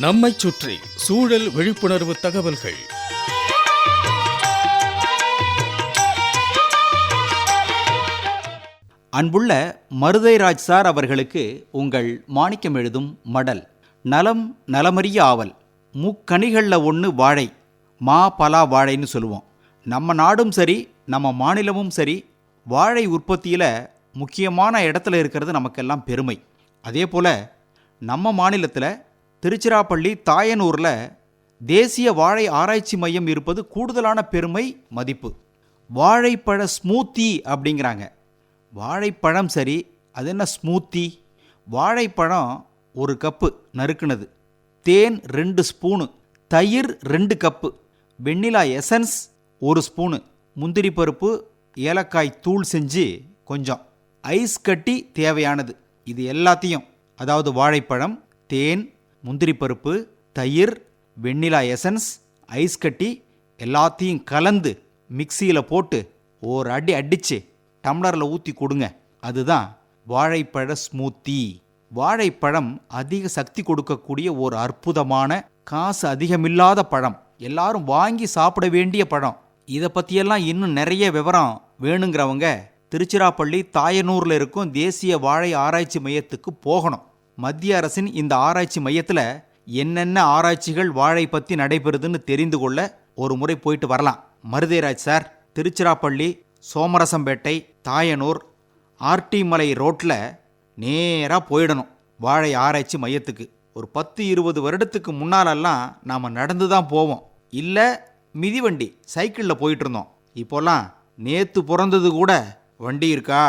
நம்மைச் சுற்றி சூழல் விழிப்புணர்வு தகவல்கள். அன்புள்ள மருதைராஜ் சார் அவர்களுக்கு உங்கள் மாணிக்கம் எழுதும் மடல். நலம் நலமறிய ஆவல். முக்கணிகளில் ஒன்று வாழை. மா பலா வாழைன்னு சொல்லுவோம். நம்ம நாடும் சரி நம்ம மாநிலமும் சரி வாழை உற்பத்தியில் முக்கியமான இடத்துல இருக்கிறது நமக்கெல்லாம் பெருமை. அதே போல் நம்ம மாநிலத்தில் திருச்சிராப்பள்ளி தாயனூரில் தேசிய வாழை ஆராய்ச்சி மையம் இருப்பது கூடுதலான பெருமை மதிப்பு. வாழைப்பழ ஸ்மூத்தி அப்படிங்கிறாங்க. வாழைப்பழம் சரி அது என்ன ஸ்மூத்தி? வாழைப்பழம் ஒரு கப்பு நறுக்குனது. தேன் ரெண்டு ஸ்பூனு தயிர் ரெண்டு கப்பு வெண்ணிலா எசன்ஸ் ஒரு ஸ்பூனு முந்திரி பருப்பு ஏலக்காய் தூள் செஞ்சு கொஞ்சம். ஐஸ் கட்டி தேவையானது. இது எல்லாத்தையும் அதாவது வாழைப்பழம் தேன் முந்திரி பருப்பு தயிர் வெண்ணிலா எசன்ஸ் ஐஸ் கட்டி எல்லாத்தையும் கலந்து மிக்சியில் போட்டு ஒரு அடி அடித்து டம்ளரில் ஊற்றி கொடுங்க. அதுதான் வாழைப்பழ ஸ்மூத்தி. வாழைப்பழம் அதிக சக்தி கொடுக்கக்கூடிய ஒரு அற்புதமான காசு அதிகமில்லாத பழம். எல்லாரும் வாங்கி சாப்பிட வேண்டிய பழம். இதை பற்றியெல்லாம் இன்னும் நிறைய விவரம் வேணுங்கிறவங்க திருச்சிராப்பள்ளி தாயனூரில் இருக்கும் தேசிய வாழை ஆராய்ச்சி மையத்துக்கு போகணும். மத்திய அரசின் இந்த ஆராய்ச்சி மையத்தில் என்னென்ன ஆராய்ச்சிகள் வாழை பற்றி நடைபெறுதுன்னு தெரிந்து கொள்ள ஒரு முறை போயிட்டு வரலாம். மருதேராஜ் சார் திருச்சிராப்பள்ளி சோமரசம்பேட்டை தாயனூர் ஆர்டி மலை ரோட்டில் நேராக போயிடணும் வாழை ஆராய்ச்சி மையத்துக்கு. ஒரு பத்து இருபது வருடத்துக்கு முன்னாலெல்லாம் நாம் நடந்து தான் போவோம். இல்லை மிதிவண்டி சைக்கிளில் போயிட்டு இருந்தோம். இப்போல்லாம் நேற்று பிறந்தது கூட வண்டி இருக்கா?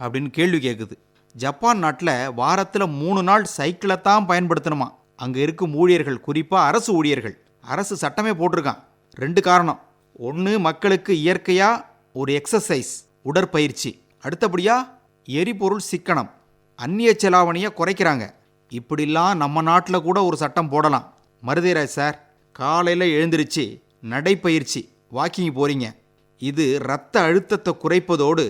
அப்படின்னு கேள்வி கேட்குது ஜப்பான் நாட்டில் வாரத்தில் மூணு நாள் சைக்கிளை தான் பயன்படுத்தணுமா? அங்கே இருக்கும் ஊழியர்கள் குறிப்பாக அரசு ஊழியர்கள். அரசு சட்டமே போட்டிருக்கான். ரெண்டு காரணம். ஒன்று மக்களுக்கு இயற்கையாக ஒரு எக்ஸசைஸ் உடற்பயிற்சி. அடுத்தபடியாக எரிபொருள் சிக்கனம். அந்நிய செலாவணியை குறைக்கிறாங்க. இப்படிலாம் நம்ம நாட்டில் கூட ஒரு சட்டம் போடலாம். மருதேராஜ் சார் காலையில் எழுந்திருச்சு நடைப்பயிற்சி வாக்கிங் போகிறீங்க இது இரத்த அழுத்தத்தை குறைப்பதோடு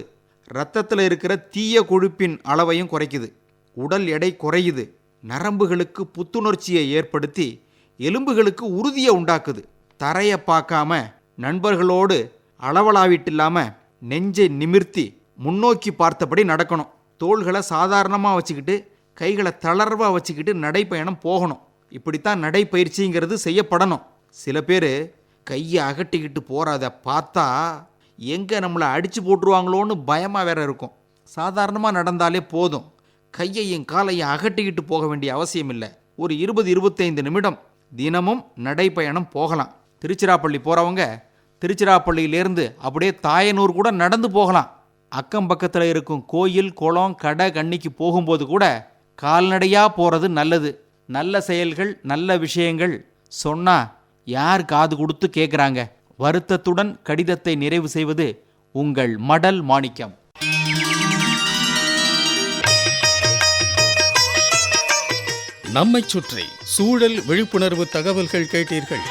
இரத்தத்தில் இருக்கிற தீய கொழுப்பின் அளவையும் குறைக்குது. உடல் எடை குறையுது. நரம்புகளுக்கு புத்துணர்ச்சியை ஏற்படுத்தி எலும்புகளுக்கு உறுதியை உண்டாக்குது. தரையை பார்க்காம நண்பர்களோடு அளவலாவிட்டில்லாமல் நெஞ்சை நிமிர்த்தி முன்னோக்கி பார்த்தபடி நடக்கணும். தோள்களை சாதாரணமாக வச்சுக்கிட்டு கைகளை தளர்வாக வச்சுக்கிட்டு நடைப்பயணம் போகணும். இப்படித்தான் நடைப்பயிற்சிங்கிறது செய்யப்படணும். சில பேர் கையை அகட்டிக்கிட்டு போகிறத பார்த்தா எங்கே நம்மளை அடித்து போட்டுருவாங்களோன்னு பயமாக வேற இருக்கும். சாதாரணமாக நடந்தாலே போதும். கையையும் காலையும் அகட்டிக்கிட்டு போக வேண்டிய அவசியம் இல்லை. ஒரு இருபது இருபத்தைந்து நிமிடம் தினமும் நடைப்பயணம் போகலாம். திருச்சிராப்பள்ளி போகிறவங்க திருச்சிராப்பள்ளியிலேருந்து அப்படியே தாயனூர் கூட நடந்து போகலாம். அக்கம் பக்கத்தில் இருக்கும் கோயில் குளம் கடை கண்ணிக்கு போகும்போது கூட கால்நடையாக போகிறது நல்லது. நல்ல செயல்கள் நல்ல விஷயங்கள் சொன்னால் யார் காது கொடுத்து கேட்குறாங்க வருத்தத்துடன் கடிதத்தை நிறைவு செய்வது உங்கள் மடல் மாணிக்கம். நம்மைச் சுற்றி சூழல் விழிப்புணர்வு தகவல்கள் கேட்டீர்கள்.